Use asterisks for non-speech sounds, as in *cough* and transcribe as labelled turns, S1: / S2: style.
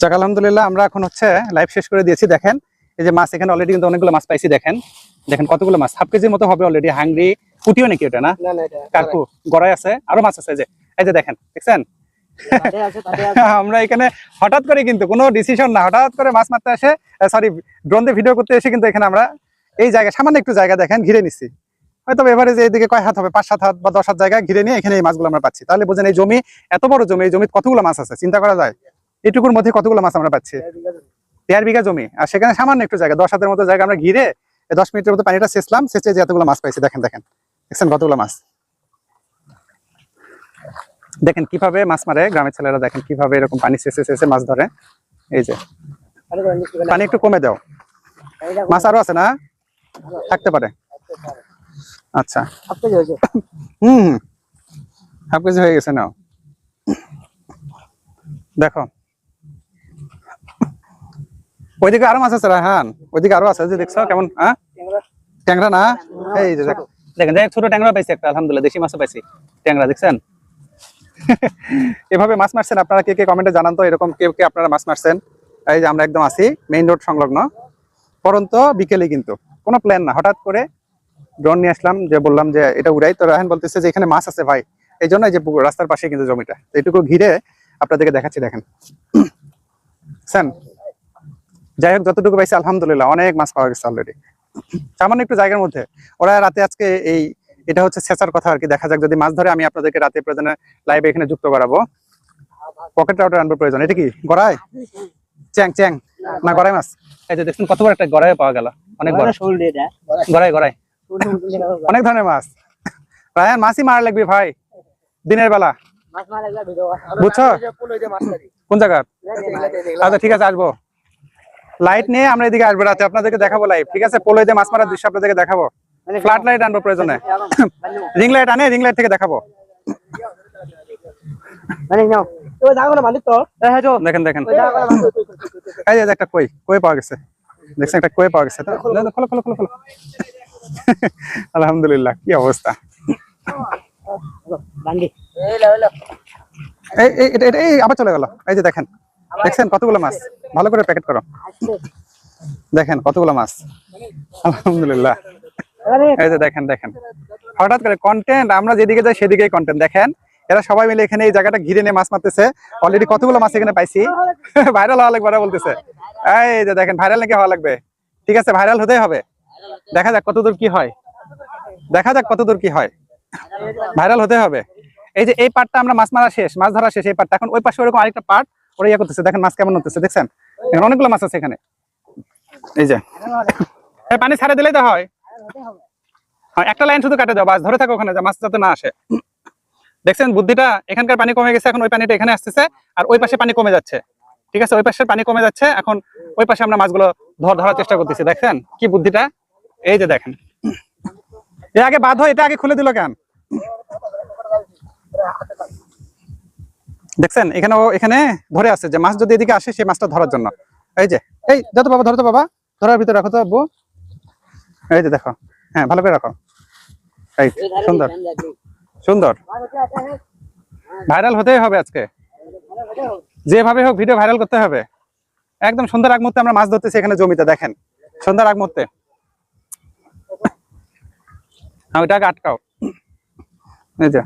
S1: যাক আলহামদুলিল্লাহ আমরা এখন হচ্ছে লাইভ শেষ করে দিয়েছি। দেখেন এই যে মাছ এখানে অলরেডি কিন্তু অনেকগুলো মাছ পাইছি দেখেন। দেখেন কতগুলো মাছ? হাফ কেজির মতো হবে অলরেডি হাংরি ফুটিও নাকি ওটা না? কাকু গড়াই আছে। আরও মাছ আছে যে। এই যে দেখেন দেখছেন? *laughs* আমরা এখানে হঠাৎ করে কিন্তু কোনো ডিসিশন না হঠাৎ করে মাছ মারতে আসে সরি ড্রোন দিয়ে ভিডিও করতে এসে কিন্তু এখানে আমরা এই জায়গা সামান্য একটু জায়গা দেখেন ঘিরে নিচ্ছি হয়তো এবারে যে এইদিকে কয় হাত হবে? পাঁচ সাত হাত বা দশ হাত জায়গা ঘিরে নিয়ে এখানে এই মাছগুলো আমরা পাচ্ছি। তাহলে বুঝেন এই জমি এত বড় জমি এই জমিতে কতগুলো মাছ আছে? চিন্তা করা যায়? এটুকুর মধ্যে কতগুলো মাছ আমরা পাচ্ছি? দেড় বিঘা জমি। আর সেখানে সামান্য একটু জায়গা দশ হাতের মতো জায়গা আমরা ঘিরে দশ মিনিটের মতো পানিটা সেচলাম সেচে যে এতগুলো মাছ পাইছি দেখেন দেখেন। দেখছেন কতগুলো মাছ? দেখেন কীভাবে মাছ মারে গ্রামের ছেলেরা দেখেন কীভাবে এরকম পানি সেচে সেচে মাছ ধরে। এই যে। পানি একটু কমে। দাও। মাছ আরও আছে না? থাকতে পারে। আচ্ছা। হুম হুম। হাফ কেজি হয়ে গেছে নাও। দেখো ওইদিকে আরও মাছ আছে রাহান ওইদিকে আরও আছে যে দেখছ কেমন হ্যাঁ? ট্যাংরা। না? এই যে দেখো। দেখেন যাই ছোট ট্যাংরা পাইছি একটা আলহামদুলিল্লাহ দেশি মাছও পাইছি। ট্যাংরা দেখছেন? এভাবে মাছ মারছেন আপনারা কে কে কমেন্টে জানান তো এরকম কে কে আপনারা মাছ মারছেন। এই যে আমরা একদম আছি মেইন রোড সংলগ্ন। পরন্ত বিকেলে কিন্তু কোনো প্ল্যান না। হঠাৎ করে ড্রোন নিয়ে আসলাম যে বললাম যে এটা উড়াই। তো রাহান বলতেছে যে এখানে মাছ আছে ভাই। এই জন্য এই যে রাস্তার পাশে কিন্তু জমিটা। এটুকু ঘিরে আপনাদেরকে দেখাচ্ছি দেখেন। *clears throat* বুঝছেন? যাই হোক যতটুকু পাইছি আলহামদুলিল্লাহ অনেক মাছ পাওয়া গেছে অলরেডি সামান্য একটু জায়গার মধ্যে। ওরা রাতে আজকে এই এটা হচ্ছে ছেঁচার কথা আর কি দেখা যাক যদি মাছ ধরে আমি আপনাদেরকে রাতে প্রয়োজনে লাইভে এখানে যুক্ত করাবো। পকেট রাউটার আনব প্রয়োজন। এটা কি গড়াই? চ্যাং চ্যাং। না গড়াই মাছ। এই যে দেখুন কতবার একটা গড়াই পাওয়া গেল। অনেক বড়।
S2: শোল দিয়ে এটা
S1: গড়াই গড়াই। অনেক ধরনের মাছ। রায়ান মাছই মারা লাগবে ভাই। দিনের বেলা।
S2: মাছ মারা একলা ভিডিও।
S1: বুঝছ? কোন জায়গা আচ্ছা ঠিক আছে আসব। লাইট নিয়ে আমরা এদিকে আসব রাতে আপনাদেরকে দেখাবো লাইভ ঠিক আছে? দিয়ে মাছ মারার দৃশ্য আপনাদেরকে দেখাবো। ফ্ল্যাট লাইট আনব প্রয়োজনে। *laughs* রিং লাইট আনে রিং লাইট থেকে দেখাবো।
S2: মানে নাও। তো দাও না মালিক তো। তো
S1: দেখেন দেখেন।
S2: ওই দাও না মালিক
S1: এই যে একটা কই কই পাওয়া গেছে? দেখছেন একটা কই পাওয়া গেছে তো? দাও, দাও, খোলো খোলো খোলো খোলো। *laughs* আলহামদুলিল্লাহ কি অবস্থা?
S2: এই লাও লাও
S1: এই এই এটা- এটা- এই আবার চলে গেল। এই যে দেখেন। দেখছেন কতগুলো মাছ? ভালো করে প্যাকেট করো। দেখেন কতগুলো মাছ। আলহামদুলিল্লাহ। এই যে দেখেন দেখেন। হঠাৎ করে কন্টেন্ট আমরা যেদিকে যাই সেদিকেই কন্টেন্ট দেখেন এরা সবাই মিলে এখানে এই জায়গাটা ঘিরে নিয়ে মাছ মারতেছে। অলরেডি কতগুলো মাছ এখানে পাইছি? ভাইরাল হওয়া লাগবে বলতেছে। এই যে দেখেন ভাইরাল নাকি হওয়া লাগবে? ঠিক আছে ভাইরাল হতেই হবে। দেখা যাক কতদূর কি হয়। দেখা যাক কতদূর কি হয়। ভাইরাল হতে হবে। এই যে এই পার্টটা আমরা মাছ মারা শেষ মাছ ধরা শেষ এই পার্টটা এখন ওই পাশে ওরকম আরেকটা পার্ট ওরা ইয়ে করতেছে দেখেন মাছ কেমন হতেছে দেখছেন? অনেকগুলো মাছ আছে এখানে। এই যে। পানি ছাড়ে দিলেই তো হয়। হ্যাঁ, একটা লাইন শুধু কাটে দাও বাস ধরে থাকো ওখানে মাছ যাতে না আসে। দেখছেন বুদ্ধিটা এখানকার পানি কমে গেছে এখন ওই পানিটা এখানে আসতেছে আর ওই পাশে পানি কমে যাচ্ছে। ঠিক আছে ওই পাশের পানি কমে যাচ্ছে এখন ওই পাশে আমরা মাছগুলো ধর ধরার চেষ্টা করতেছি দেখছেন? কি বুদ্ধিটা? এই যে দেখেন। এ আগে বাঁধো এটা আগে খুলে দিল কেন? দেখছেন? এখানে ও এখানে ধরে আছে যে মাছ যদি এদিকে আসে সেই মাছটা ধরার জন্য। এই যে এই যত বাবা ধরো তো বাবা ধরার ভিতরে রাখো তো আব্বু। এই যে দেখো হ্যাঁ ভালো করে রাখো। এই সুন্দর। সুন্দর। ভাইরাল হতেই হবে আজকে। যেভাবে হোক ভিডিও ভাইরাল করতে হবে। একদম সন্ধ্যার আগ মুহূর্তে আমরা মাছ ধরতেছি এখানে জমিতে দেখেন। সন্ধ্যার আগ মুহূর্তে। হ্যাঁ ওইটাকে আটকাও। এই যে।